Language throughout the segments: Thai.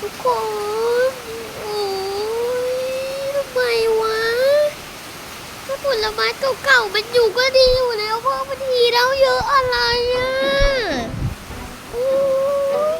ทุกคนโอ้ยทำไมวะถ้าผลไม้เก่าๆมันอยู่ก็ดีอยู่แล้วเพราะมันทีแล้วเยอะอะไรอะโอ้ย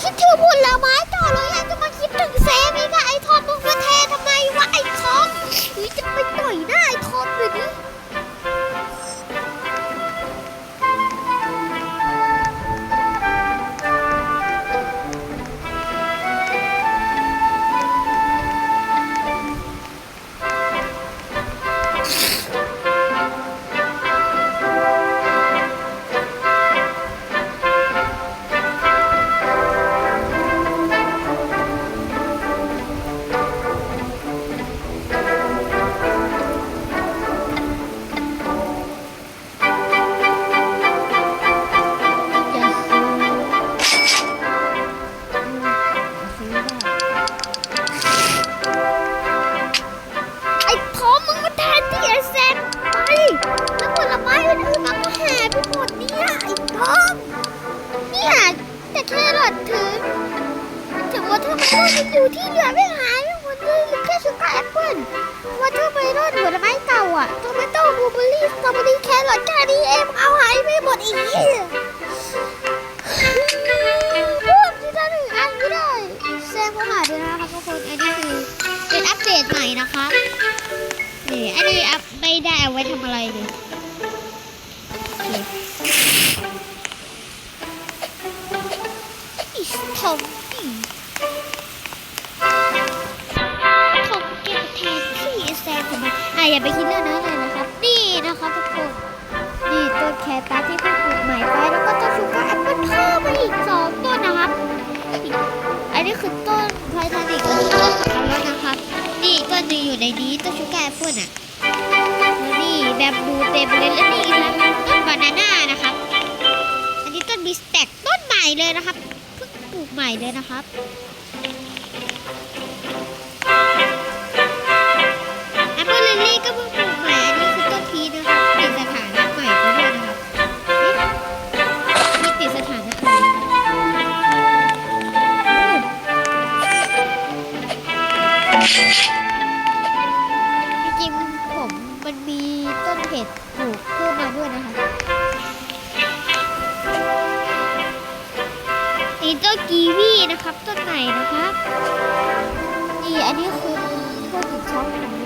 คิดถึงผลไม้ต่อเลยอะจะมาคิดถึงแซมอีกอะไอทอมมึงมาแทนทำไมวะไอทอมหรือจะไปต่อยหน้าไอทอมเลยดิ อยู่ที่เหลือไม่หายหมดเลยแค่ชูกาแอปเปิ้ลว่าถ้าไปรอดผลไม้เก่าอะโทมัโต้บลูเบอร์รี่สตรอเบอรี่แครอทแค่นี้เองเอาหายไปหมดอีกพูดที่ท่านอื่นอ่านไม่ได้แซมเขาหาด้วนะครับทุกคนอันนี้คือเป็นอัปเดตใหม่นะคะนี่อันนี้อัพไม่ได้เอาไว้ทำอะไรเลยโอเคอิสทอมบี้ อย่าไปคิดเรื่องนั้นเลยนะครับ นี่นะคะทุกคน นี่ต้นแคตาที่เพิ่งปลูกใหม่ไปแล้วก็ต้นชูการ์แอปเปิลเพิ่มมาอีกสองต้นนะครับ อันนี้คือต้นไททานิกแล้วก็ต้นสับปะรนะครับ นี่ต้นหนึงอยู่ในนี้ต้นชูการ์แอปเปิลอะแล้วนี่แบบบลูเต็มเลยแล้วนี่นะต้นบานาน่านะครับ อันนี้ต้นบิสแต็กต้นใหม่เลยนะครับเพิ่งปลูกใหม่เลยนะครับ ต้นเห็ดปลูกเพิ่มมาด้วยนะคะนี่ต้นกีวีนะครับ ต้นไหนนะครับนี่อันนี้คือพวกหินช้างของ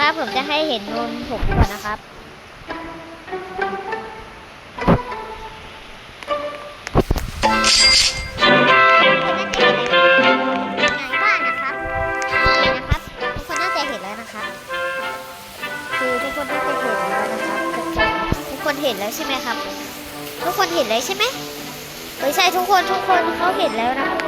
โอเคครับ ผมจะให้เห็นนมผมก่อนนะครับไงบ้างนะครับนี่นะครับ ทุกคนน่าจะเห็นแล้วนะครับ คือทุกคนน่าจะเห็นแล้วนะครับ ทุกคนทุกคนเห็นแล้วใช่ไหมครับ ทุกคนเห็นแล้วใช่ไหมไม่ใช่ทุกคนทุกคนเขาเห็นแล้วนะครับ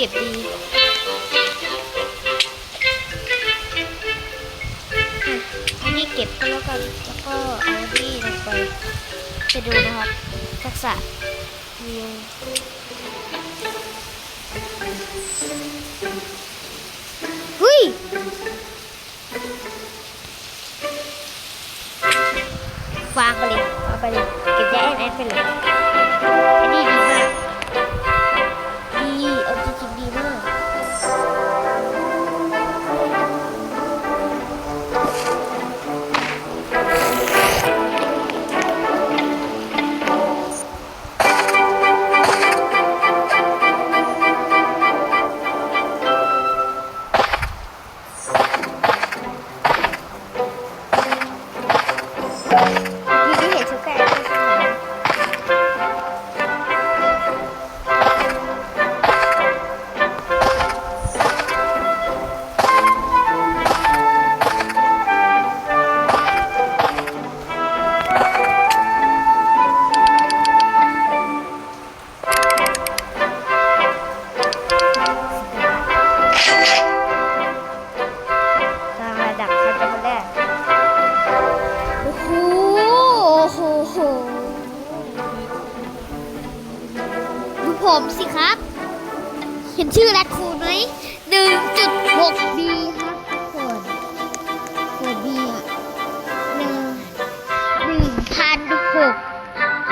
เก็บดีอันนี้เก็บก็แล้วกัน แล้วก็เอาที่ลงไป จะดูนะครับ ทักษะมีหุ้ยฟางไปเลย เอาไปเลย เก็บได้แอนไปเลยอันนี้ดีมาก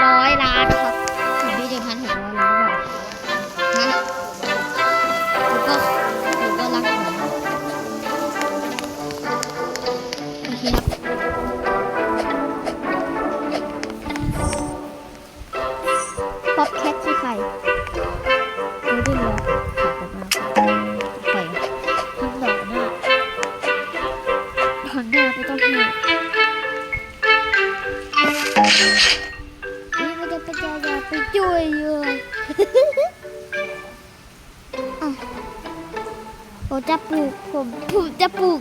ร้อยล้านครับหนึ่งเจ็ดพันหกร้อยล้านบาทฮะผมก็ผมก็รักผมครับป๊อปแคทที่ใครไม่ได้เลยขับออกมาแต่ทิ้งดอน้าถอนหนไปต้องให้ Thank you. cha già tôi chui vô à. Ô, cha buộc, ô, buộc.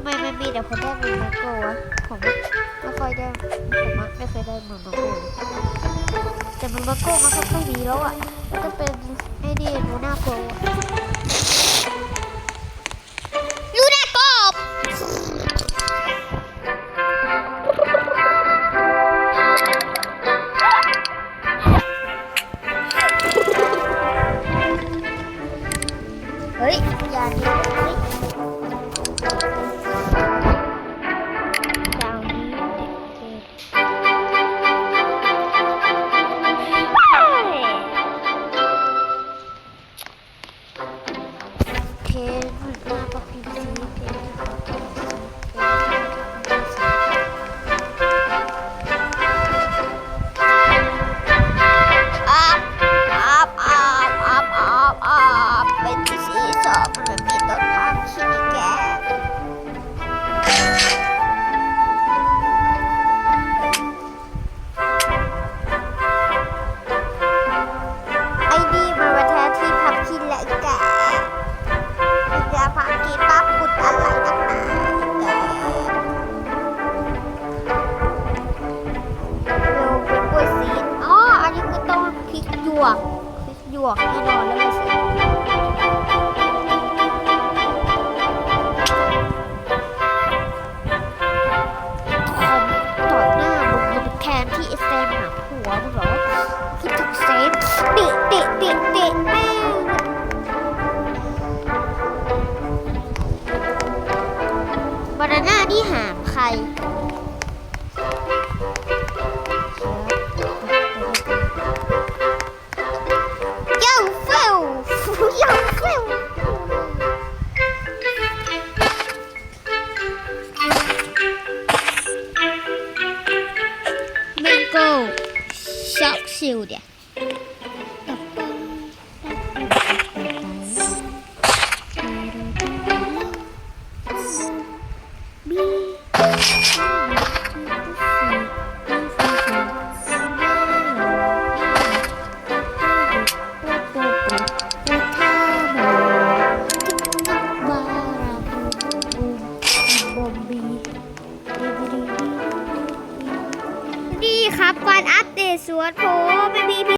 ำไมมันมีแต่คนได้มือมาโกวะผมไม่ค่อยได้ผมอะไม่เคยได้มือมาโกเลยแต่มือมาโกมันก็ไม่มีแล้วอะมันก็เป็นไอ้นี่ลูน่าโกะลูน่าโกบเฮ้ยอย่าหนี้ วกแน่นอนแล้วไม่ใช่คอมต่อหน้ามึงมันแทนที่ไอ้แซมหาผัวมึงเหรอคิดถึงเซฟเตะเตะเตะเตะแม่บานาน่านี่หามใคร